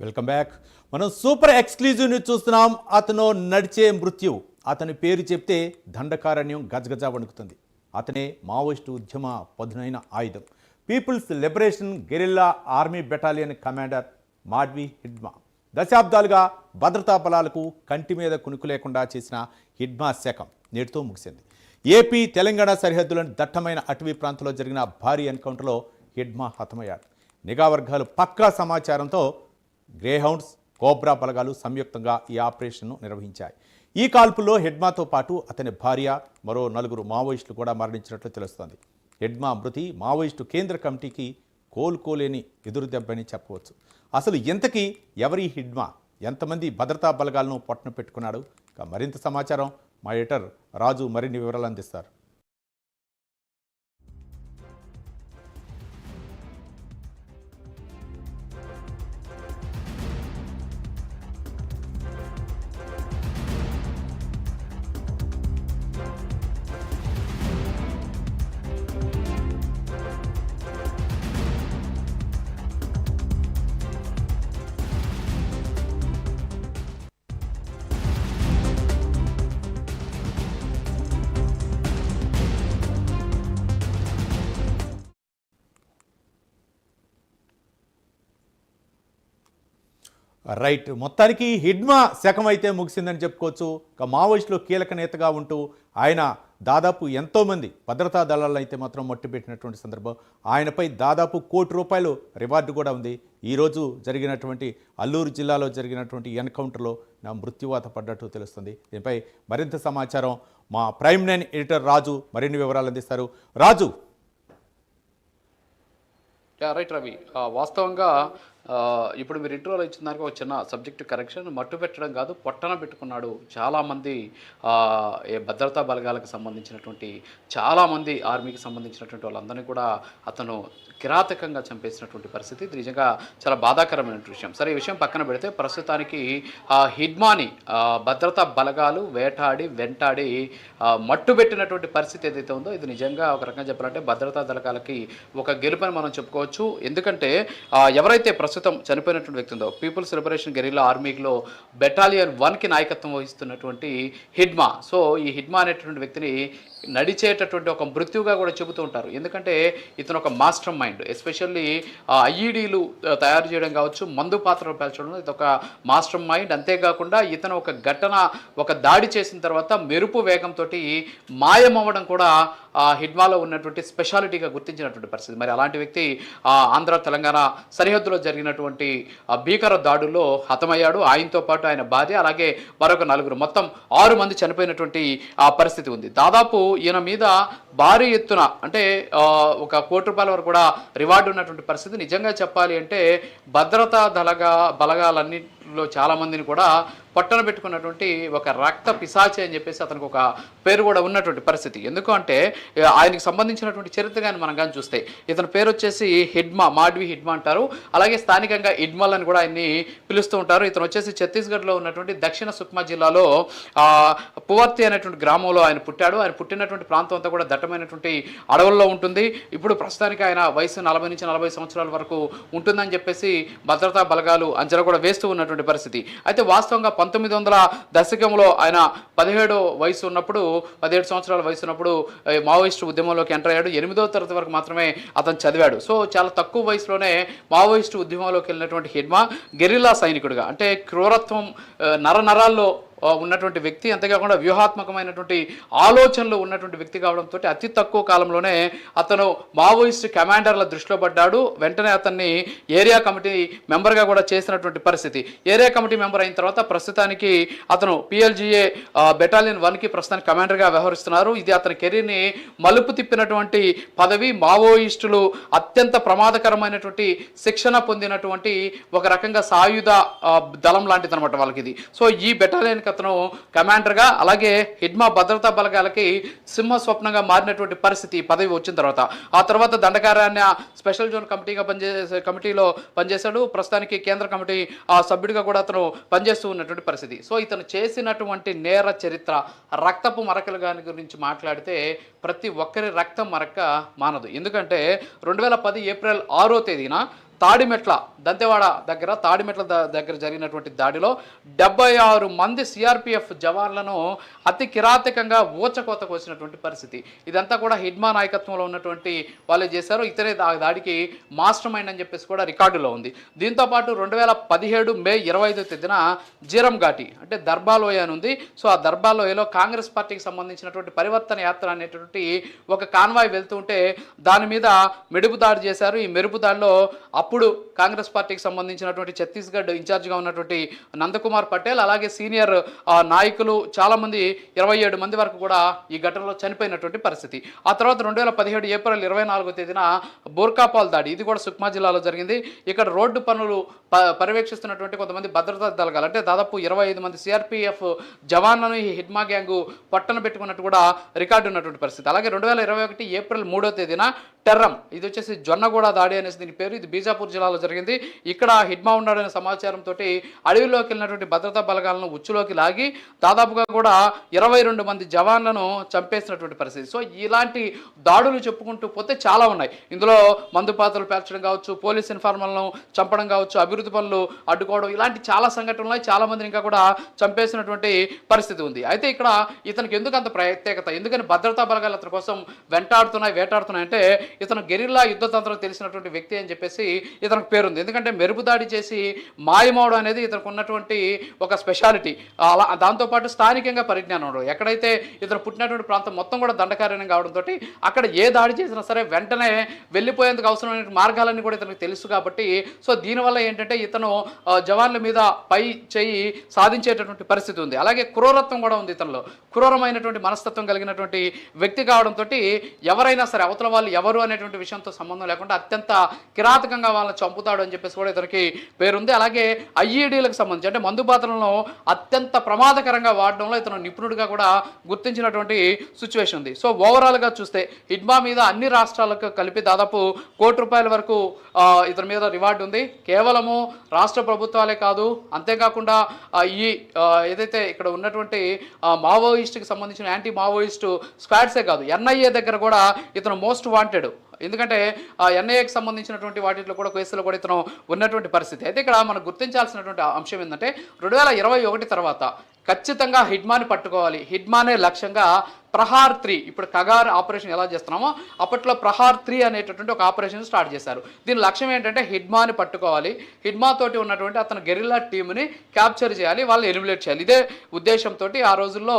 Welcome back మనం super exclusive news చూస్తున్నాం. అతను నడిచే మృత్యు. అతని పేరు చెప్తే దండకారణ్యం గజగజ వణుకుతుంది. అతనే మావోయిస్టు ఉద్యమ పదునైన ఆయుధం. People's liberation guerrilla army battalion commander Madvi Hidma. దశాబ్దాలుగా భద్రతా బలాలకు కంటి మీద కునుకు లేకుండా చేసిన హిడ్మా శకం నేటితో ముగిసింది. ఏపీ తెలంగాణ సరిహద్దులోని దట్టమైన అటవీ ప్రాంతంలో జరిగిన భారీ ఎన్కౌంటర్లో హిడ్మా హతమయ్యాడు. నిఘా వర్గాలు పక్కా సమాచారంతో గ్రేహౌండ్స్ కోబ్రా బలగాలు సంయుక్తంగా ఈ ఆపరేషన్ను నిర్వహించాయి. ఈ కాల్పుల్లో హెడ్మాతో పాటు అతని భార్య మరో నలుగురు మావోయిస్టులు కూడా మరణించినట్లు తెలుస్తోంది. హెడ్మా మృతి మావోయిస్టు కేంద్ర కమిటీకి కోలుకోలేని ఎదురు దెబ్బని చెప్పవచ్చు. అసలు ఇంతకీ ఎవరి హిడ్మా? ఎంతమంది భద్రతా బలగాలను పొట్టన పెట్టుకున్నాడు? మరింత సమాచారం మా ఎడిటర్ రాజు మరిన్ని వివరాలు అందిస్తారు. రైట్. మొత్తానికి హిడ్మా శకం అయితే ముగిసిందని చెప్పుకోవచ్చు. ఇక మావోయిస్టులో కీలక నేతగా ఉంటూ ఆయన దాదాపు ఎంతోమంది భద్రతా దళాలను అయితే మాత్రం మట్టిపెట్టినటువంటి సందర్భం. ఆయనపై దాదాపు కోటి రూపాయలు రివార్డు కూడా ఉంది. ఈరోజు జరిగినటువంటి అల్లూరు జిల్లాలో జరిగినటువంటి ఎన్కౌంటర్లో నా మృత్యువాత పడ్డట్టు తెలుస్తుంది. దీనిపై మరింత సమాచారం మా ప్రైమ్ నైన్ ఎడిటర్ రాజు మరిన్ని వివరాలు అందిస్తారు. రాజు. రైట్ రవి. వాస్తవంగా ఇప్పుడు మీరు ఇంటర్వ్యూలో ఇచ్చిన దానికి ఒక చిన్న సబ్జెక్ట్ కరెక్షన్ మట్టు పెట్టడం కాదు పొట్టన పెట్టుకున్నాడు. చాలామంది ఏ భద్రతా బలగాలకు సంబంధించినటువంటి చాలామంది ఆర్మీకి సంబంధించినటువంటి వాళ్ళందరినీ కూడా అతను కిరాతకంగా చంపేసినటువంటి పరిస్థితి. ఇది నిజంగా చాలా బాధాకరమైన విషయం. సరే ఈ విషయం పక్కన పెడితే ప్రస్తుతానికి ఆ హిడ్మాని భద్రతా బలగాలు వేటాడి వెంటాడి మట్టు మట్టుబెట్టినటువంటి పరిస్థితి ఏదైతే ఉందో ఇది నిజంగా ఒక రకంగా చెప్పాలంటే భద్రతా దళకాలకి ఒక గెలుపని మనం చెప్పుకోవచ్చు. ఎందుకంటే ఎవరైతే ప్రస్తుతం చనిపోయినటువంటి వ్యక్తి ఉందో పీపుల్స్ లిబరేషన్ గెరిల్లా ఆర్మీలో బెటాలియన్ వన్కి నాయకత్వం వహిస్తున్నటువంటి హిడ్మా. సో ఈ హిడ్మా అనేటువంటి వ్యక్తిని నడిచేటటువంటి ఒక మృత్యుగా కూడా చెబుతూ ఉంటారు. ఎందుకంటే ఇతను ఒక మాస్టర్ మైండ్ ఎస్పెషల్లీ ఐఈడీలు తయారు చేయడం కావచ్చు మందు పాత్రలు పేల్చడం ఇది ఒక మాస్టర్ మైండ్ అంతేకాకుండా ఇతను ఒక ఘటన ఒక దాడి చేసిన తర్వాత మెరుపు వేగంతో మాయమవ్వడం కూడా ఆ హిడ్మాలో ఉన్నటువంటి స్పెషాలిటీగా గుర్తించినటువంటి పరిస్థితి. మరి అలాంటి వ్యక్తి ఆ, ఆంధ్ర తెలంగాణ సరిహద్దులో జరిగిన జరిగినటువంటి భీకర దాడుల్లో హతమయ్యాడు. ఆయనతో పాటు ఆయన భార్య అలాగే మరొక నలుగురు. మొత్తం ఆరు మంది చనిపోయినటువంటి ఆ పరిస్థితి ఉంది. దాదాపు ఈయన మీద భారీ ఎత్తున అంటే ఒక కోటి రూపాయల వరకు కూడా రివార్డు ఉన్నటువంటి పరిస్థితి నిజంగా చెప్పాలి అంటే భద్రతా దళగా బలగాలన్నింటిలో చాలా మందిని కూడా పట్టణ పెట్టుకున్నటువంటి ఒక రక్త పిశాచి అని చెప్పేసి అతనికి ఒక పేరు కూడా ఉన్నటువంటి పరిస్థితి. ఎందుకు అంటే ఆయనకు ఆయనకి సంబంధించినటువంటి చరిత్ర కానీ మనం కానీ చూస్తే ఇతని పేరు వచ్చేసి హిడ్మా మాడ్వి హిడ్మా అంటారు. అలాగే స్థానికంగా ఇడ్మల్ అని కూడా ఆయన్ని పిలుస్తూ ఉంటారు. ఇతను వచ్చేసి ఛత్తీస్గఢ్లో ఉన్నటువంటి దక్షిణ సుక్మా జిల్లాలో పువర్తి అనేటువంటి గ్రామంలో ఆయన పుట్టాడు. ఆయన పుట్టినటువంటి ప్రాంతం అంతా కూడా దట్టమైనటువంటి అడవుల్లో ఉంటుంది. ఇప్పుడు ప్రస్తుతానికి ఆయన వయసు నలభై నుంచి నలభై సంవత్సరాల వరకు ఉంటుందని చెప్పేసి భద్రతా బలగాలు అంచనా కూడా వేస్తూ ఉన్నటువంటి పరిస్థితి. అయితే వాస్తవంగా పంతొమ్మిది వందల దశకంలో ఆయన పదిహేడో వయసు ఉన్నప్పుడు పదిహేడు సంవత్సరాల వయసు ఉన్నప్పుడు మావోయిస్టు ఉద్యమంలోకి ఎంటర్ అయ్యాడు. ఎనిమిదో తరగతి వరకు మాత్రమే అతను చదివాడు. సో చాలా తక్కువ వయసులోనే మావోయిస్టు ఉద్యమంలోకి వెళ్ళినటువంటి హిడ్మా గెరిల్లా సైనికుడిగా అంటే క్రూరత్వం నర నరాల్లో ఉన్నటువంటి వ్యక్తి అంతేకాకుండా వ్యూహాత్మకమైనటువంటి ఆలోచనలు ఉన్నటువంటి వ్యక్తి కావడంతో అతి తక్కువ కాలంలోనే అతను మావోయిస్ట్ కమాండర్ల దృష్టిలో పడ్డాడు. వెంటనే అతన్ని ఏరియా కమిటీ మెంబర్గా కూడా చేసినటువంటి పరిస్థితి. ఏరియా కమిటీ మెంబర్ అయిన తర్వాత ప్రస్తుతానికి అతను పిఎల్జిఏ బెటాలియన్ వన్కి ప్రస్తుతానికి కమాండర్గా వ్యవహరిస్తున్నారు. ఇది అతని కెరీర్ని మలుపు తిప్పినటువంటి పదవి. మావోయిస్టులు అత్యంత ప్రమాదకరమైనటువంటి శిక్షణ పొందినటువంటి ఒక రకంగా సాయుధ దళం లాంటిది అనమాట వాళ్ళకి ఇది సో ఈ బెటాలియన్ బెటాలియన్కి అతను కమాండర్గా అలాగే హిడ్మా భద్రతా బలగాలకి సింహ స్వప్నంగా మారినటువంటి పరిస్థితి పదవి వచ్చిన తర్వాత. ఆ తర్వాత దండకారాన్ని స్పెషల్ జోన్ కమిటీగా పనిచేసే కమిటీలో పనిచేశాడు. ప్రస్తుతానికి కేంద్ర కమిటీ ఆ సభ్యుడిగా కూడా అతను పనిచేస్తూ ఉన్నటువంటి పరిస్థితి. సో ఇతను చేసినటువంటి నేర చరిత్ర రక్తపు మరకలు గాని గురించి మాట్లాడితే ప్రతి ఒక్కరి రక్తం మరక మానదు. ఎందుకంటే రెండు వేల పది ఏప్రిల్ ఆరో తేదీన తాడిమెట్ల దంతెవాడ దగ్గర తాడిమెట్ల ద- దగ్గర జరిగినటువంటి దాడిలో డెబ్బై ఆరు మంది సిఆర్పిఎఫ్ జవాన్లను అతి కిరాతకంగా ఊచకోత కోసినటువంటి పరిస్థితి. ఇదంతా కూడా హిడ్మా నాయకత్వంలో ఉన్నటువంటి వాళ్ళు చేశారు. ఇతరే దాడికి మాస్టర్ మైండ్ అని చెప్పేసి కూడా రికార్డులో ఉంది. దీంతో పాటు రెండు వేల పదిహేడు మే ఇరవై ఐదో తేదీన జీరం ఘాటి అంటే దర్బాలోయ అని ఉంది. సో ఆ దర్బాలోయలో కాంగ్రెస్ పార్టీకి సంబంధించినటువంటి పరివర్తన యాత్ర అనేటువంటి ఒక కాన్వాయ్ వెళ్తుంటే దాని మీద మెడుపు దాడి చేశారు. ఈ మెరుపు దాడిలో అప్పుడు కాంగ్రెస్ పార్టీకి సంబంధించినటువంటి ఛత్తీస్గఢ్ ఇన్ఛార్జిగా ఉన్నటువంటి నందకుమార్ పటేల్ అలాగే సీనియర్ నాయకులు చాలామంది ఇరవై ఏడు మంది వరకు కూడా ఈ ఘటనలో చనిపోయినటువంటి పరిస్థితి. ఆ తర్వాత రెండు వేల పదిహేడు ఏప్రిల్ ఇరవై నాలుగో తేదీన బోర్కాపాల్ దాడి ఇది కూడా సుక్మా జిల్లాలో జరిగింది. ఇక్కడ రోడ్డు పనులు పర్యవేక్షిస్తున్నటువంటి కొంతమంది భద్రతా దళాలు అంటే దాదాపు ఇరవై ఐదు మంది సిఆర్పిఎఫ్ జవాన్లను ఈ హిడ్మా గ్యాంగు పట్టణ పెట్టుకున్నట్టు కూడా రికార్డు ఉన్నటువంటి పరిస్థితి. అలాగే రెండు వేల ఇరవై ఒకటి ఏప్రిల్ మూడో తేదీన టెర్రం. ఇది వచ్చేసి జొన్నగూడ దాడి అనేసి దీని పేరు. ఇది బీజాపూర్ జిల్లాలో జరిగింది. ఇక్కడ హిడ్మా ఉన్నాడనే సమాచారంతో అడవిలోకి వెళ్ళినటువంటి భద్రతా బలగాలను ఉచ్చులోకి లాగి దాదాపుగా కూడా ఇరవై రెండు మంది జవాన్లను చంపేసినటువంటి పరిస్థితి. సో ఇలాంటి దాడులు చెప్పుకుంటూ పోతే చాలా ఉన్నాయి. ఇందులో మందు పాత్రలు పేర్చడం కావచ్చు పోలీస్ ఇన్ఫార్మర్లను చంపడం కావచ్చు అభివృద్ధి పనులు అడ్డుకోవడం ఇలాంటి చాలా సంఘటనలు ఉన్నాయి. చాలా మందిని ఇంకా కూడా చంపేసినటువంటి పరిస్థితి ఉంది. అయితే ఇక్కడ ఇతనికి ఎందుకు అంత ప్రత్యేకత? ఎందుకని భద్రతా బలగాలు అతని కోసం వెంటాడుతున్నాయి వేటాడుతున్నాయి అంటే ఇతను గెరిల్లా యుద్ధ తంత్రం తెలిసినటువంటి వ్యక్తి అని చెప్పేసి ఇతనికి పేరుంది. ఎందుకంటే మెరుపు దాడి చేసి మాయమవడం అనేది ఇతనికి ఉన్నటువంటి ఒక స్పెషాలిటీ. అలా దాంతోపాటు స్థానికంగా పరిజ్ఞానం ఉండడం. ఎక్కడైతే ఇతను పుట్టినటువంటి ప్రాంతం మొత్తం కూడా దండకారణ్యం కావడంతో అక్కడ ఏ దాడి చేసినా సరే వెంటనే వెళ్ళిపోయేందుకు అవసరమైన మార్గాలన్నీ కూడా ఇతనికి తెలుసు కాబట్టి సో దీనివల్ల ఏంటంటే ఇతను జవాన్ల మీద పై చేయి సాధించేటటువంటి పరిస్థితి ఉంది. అలాగే క్రూరత్వం కూడా ఉంది ఇతనిలో. క్రూరమైనటువంటి మనస్తత్వం కలిగినటువంటి వ్యక్తి కావడంతో ఎవరైనా సరే అవతల వాళ్ళు ఎవరు అనేటువంటి విషయంతో సంబంధం లేకుండా అత్యంత కిరాతకంగా వాళ్ళని చంపుతాడు అని చెప్పేసి కూడా ఇతనికి పేరుంది. అలాగే ఐఈడీలకు సంబంధించి అంటే మందు పాత్రలను అత్యంత ప్రమాదకరంగా వాడడంలో ఇతను నిపుణుడిగా కూడా గుర్తించినటువంటి సిచ్యువేషన్ ఉంది. సో ఓవరాల్గా చూస్తే హిడ్మా మీద అన్ని రాష్ట్రాలకు కలిపి దాదాపు కోటి రూపాయల వరకు ఇతని మీద రివార్డు ఉంది. కేవలము రాష్ట్ర ప్రభుత్వాలే కాదు అంతేకాకుండా ఈ ఏదైతే ఇక్కడ ఉన్నటువంటి మావోయిస్ట్కి సంబంధించిన యాంటీ మావోయిస్టు స్క్వాడ్సే కాదు ఎన్ఐఏ దగ్గర కూడా ఇతను మోస్ట్ వాంటెడ్. ఎందుకంటే ఆ ఎన్ఐఏకి సంబంధించినటువంటి వాటిలో కూడా కేసులో కూడా ఇతను ఉన్నటువంటి పరిస్థితి. అయితే ఇక్కడ మనం గుర్తించాల్సినటువంటి అంశం ఏంటంటే రెండు వేల ఇరవై ఒకటి తర్వాత ఖచ్చితంగా హిడ్మాని పట్టుకోవాలి. హిడ్మానే లక్ష్యంగా ప్రహార్ త్రీ ఇప్పుడు కగార్ ఆపరేషన్ ఎలా చేస్తున్నామో అప్పట్లో ప్రహార్ త్రీ అనేటటువంటి ఒక ఆపరేషన్ స్టార్ట్ చేశారు. దీని లక్ష్యం ఏంటంటే హిడ్మాని పట్టుకోవాలి. హిడ్మా తోటి ఉన్నటువంటి అతను గెరిల్లా టీంని క్యాప్చర్ చేయాలి వాళ్ళని ఎలిమినేట్ చేయాలి. ఇదే ఉద్దేశంతో ఆ రోజుల్లో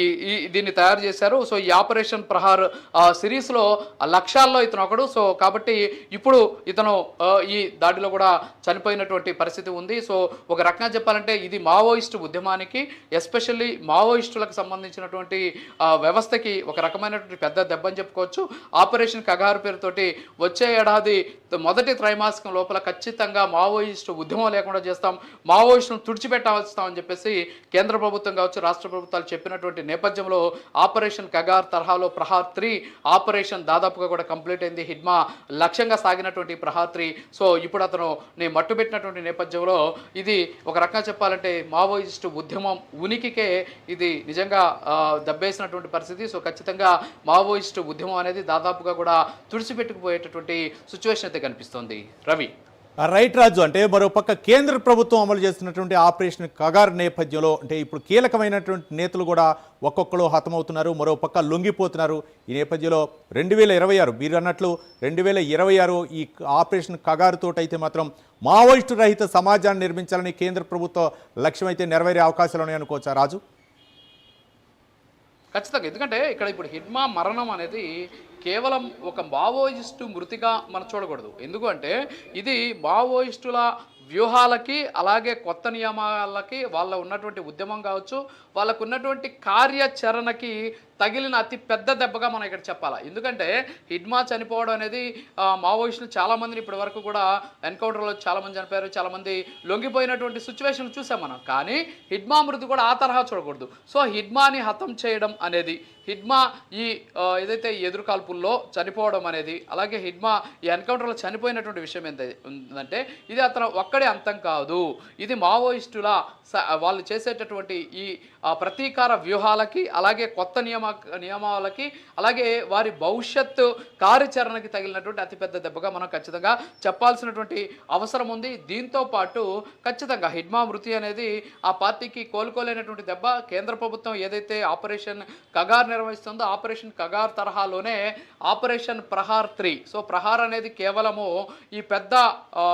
ఈ దీన్ని తయారు చేశారు. సో ఈ ఆపరేషన్ ప్రహార్ సిరీస్లో లక్ష్యాల్లో ఇతను ఒకడు. సో కాబట్టి ఇప్పుడు ఇతను ఈ దాడిలో కూడా చనిపోయినటువంటి పరిస్థితి ఉంది. సో ఒక రకంగా చెప్పాలంటే ఇది మావోయిస్టు ఉద్యమానికి ఎస్పెషల్లీ మావోయిస్టులకు సంబంధించినటువంటి వ్యవస్థకి ఒక రకమైనటువంటి పెద్ద దెబ్బని చెప్పుకోవచ్చు. ఆపరేషన్ కగారు పేరుతోటి వచ్చే ఏడాది మొదటి త్రైమాసికం లోపల ఖచ్చితంగా మావోయిస్టు ఉద్యమం లేకుండా చేస్తాం. మావోయిస్టును తుడిచిపెట్టాల్స్తామని చెప్పేసి కేంద్ర ప్రభుత్వం కావచ్చు రాష్ట్ర ప్రభుత్వాలు చెప్పినటువంటి నేపథ్యంలో ఆపరేషన్ కగార్ తరహాలో ప్రహార్ త్రీ ఆపరేషన్ దాదాపుగా కూడా కంప్లీట్ అయింది. హిడ్మా లక్ష్యంగా సాగినటువంటి ప్రహార్ త్రీ. సో ఇప్పుడు అతను నేను మట్టుబెట్టినటువంటి నేపథ్యంలో ఇది ఒక రకంగా చెప్పాలంటే మావోయిస్టు ఉద్యమం ఉనికికే ఇది నిజంగా దెబ్బేసినటువంటి పరిస్థితి. సో ఖచ్చితంగా మావోయిస్టు ఉద్యమం అనేది దాదాపుగా కూడా తుడిచిపెట్టుకుపోయేటటువంటి సిచ్యువేషన్ అయితే కనిపిస్తోంది. రవి. రైట్ రాజు అంటే మరో పక్క కేంద్ర ప్రభుత్వం అమలు చేస్తున్నటువంటి ఆపరేషన్ కగార్ నేపథ్యంలో అంటే ఇప్పుడు కీలకమైనటువంటి నేతలు కూడా ఒక్కొక్కరు హతమవుతున్నారు మరో పక్క లొంగిపోతున్నారు. ఈ నేపథ్యంలో రెండు వేల ఇరవై ఆరు మీరు అన్నట్లు రెండు వేల ఇరవై ఆరు ఈ ఆపరేషన్ కగారుతోటైతే మాత్రం మావోయిస్టు రహిత సమాజాన్ని నిర్మించాలని కేంద్ర ప్రభుత్వ లక్ష్యం అయితే నెరవేరే అవకాశాలు ఉన్నాయనుకోవచ్చా రాజు? ఖచ్చితంగా. ఎందుకంటే ఇక్కడ ఇప్పుడు హిడ్మా మరణం అనేది కేవలం ఒక మావోయిస్టు మృతిగా మనం చూడకూడదు. ఎందుకంటే ఇది మావోయిస్టుల వ్యూహాలకి అలాగే కొత్త నియమాలకి వాళ్ళ ఉన్నటువంటి ఉద్యమం కావచ్చు వాళ్ళకు ఉన్నటువంటి కార్యాచరణకి తగిలిన అతి పెద్ద దెబ్బగా మనం ఇక్కడ చెప్పాలి. ఎందుకంటే హిడ్మా చనిపోవడం అనేది మావోయిస్టులు చాలామందిని ఇప్పటి వరకు కూడా ఎన్కౌంటర్లో చాలామంది చనిపోయారు చాలామంది లొంగిపోయినటువంటి సిచ్యువేషన్ చూసాం మనం. కానీ హిడ్మా మృతి కూడా ఆ తరహా చూడకూడదు. సో హిడ్మాని హతం చేయడం అనేది హిడ్మా ఈ ఏదైతే ఎదురుకాల్పుల్లో చనిపోవడం అనేది అలాగే హిడ్మా ఈ ఎన్కౌంటర్లో చనిపోయినటువంటి విషయం ఎంత ఉందంటే ఇది అతను ఒక్కడే అంతం కాదు. ఇది మావోయిస్టుల స- వాళ్ళు చేసేటటువంటి ఈ ప్రతీకార వ్యూహాలకి అలాగే కొత్త నియమ నియమాలకి అలాగే వారి భవిష్యత్తు కార్యాచరణకి తగిలినటువంటి అతిపెద్ద దెబ్బగా మనం ఖచ్చితంగా చెప్పాల్సినటువంటి అవసరం ఉంది. దీంతో పాటు ఖచ్చితంగా హిడ్మా మృతి అనేది ఆ పార్టీకి కోలుకోలేనటువంటి దెబ్బ కేంద్ర ప్రభుత్వం ఏదైతే ఆపరేషన్ కగార్ నిర్వహిస్తుందో ఆపరేషన్ కగార్ తరహాలోనే operation Prahar three. So Prahar అనేది కేవలము ఈ పెద్ద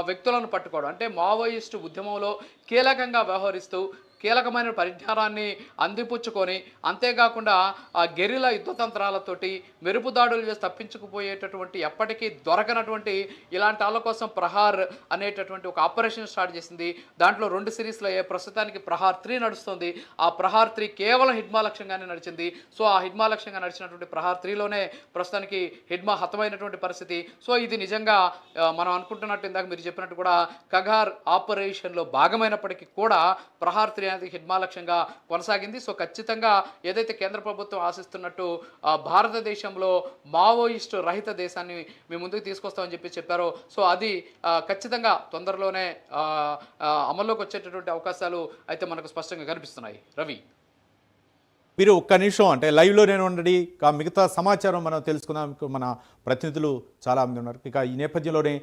వ్యక్తులను పట్టుకోవడం. అంటే మావోయిస్టు ఉద్యమంలో కీలకంగా వ్యవహరిస్తూ కీలకమైన పరిజ్ఞానాన్ని అందిపుచ్చుకొని అంతేకాకుండా ఆ గెరిలా యుద్ధతంత్రాలతోటి మెరుపు దాడులు చేసి తప్పించుకుపోయేటటువంటి ఎప్పటికీ దొరకనటువంటి ఇలాంటి వాళ్ళ కోసం ప్రహార్ అనేటటువంటి ఒక ఆపరేషన్ స్టార్ట్ చేసింది. దాంట్లో రెండు సిరీస్లో అయ్యే ప్రస్తుతానికి ప్రహార్ త్రీ నడుస్తుంది. ఆ ప్రహార్ త్రీ కేవలం హిడ్మా లక్ష్యంగానే నడిచింది. సో ఆ హిడ్మా లక్ష్యంగా నడిచినటువంటి ప్రహార్ త్రీలోనే ప్రస్తుతానికి హిడ్మా హతమైనటువంటి పరిస్థితి. సో ఇది నిజంగా మనం అనుకుంటున్నట్టు ఇందాక మీరు చెప్పినట్టు కూడా కగార్ ఆపరేషన్లో భాగమైనప్పటికీ కూడా ప్రహార్ త్రీ అనేది హిడ్మాలక్ష్యంగా కొనసాగింది. సో ఖచ్చితంగా ఏదైతే కేంద్ర ప్రభుత్వం ఆశిస్తున్నట్టు భారతదేశంలో మావోయిస్టు రహిత దేశాన్ని మేము ముందుకు తీసుకొస్తామని చెప్పి చెప్పారో సో అది ఖచ్చితంగా తొందరలోనే అమల్లోకి వచ్చేటటువంటి అవకాశాలు అయితే మనకు స్పష్టంగా కనిపిస్తున్నాయి. రవి. మీరు ఒక్క నిమిషం అంటే లైవ్లోనే ఉండండి. ఇక మిగతా సమాచారం మనం తెలుసుకుందాం. మన ప్రతినిధులు చాలామంది ఉన్నారు. ఇక ఈ నేపథ్యంలోనే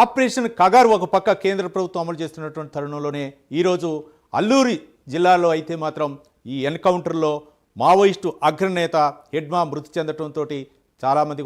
ఆపరేషన్ కగారు ఒక పక్క కేంద్ర ప్రభుత్వం అమలు చేస్తున్నటువంటి తరుణంలోనే ఈరోజు అల్లూరి జిల్లాలో అయితే మాత్రం ఈ ఎన్కౌంటర్లో మావోయిస్టు అగ్రనేత హెడ్మా మృతి చెందడంతో చాలామంది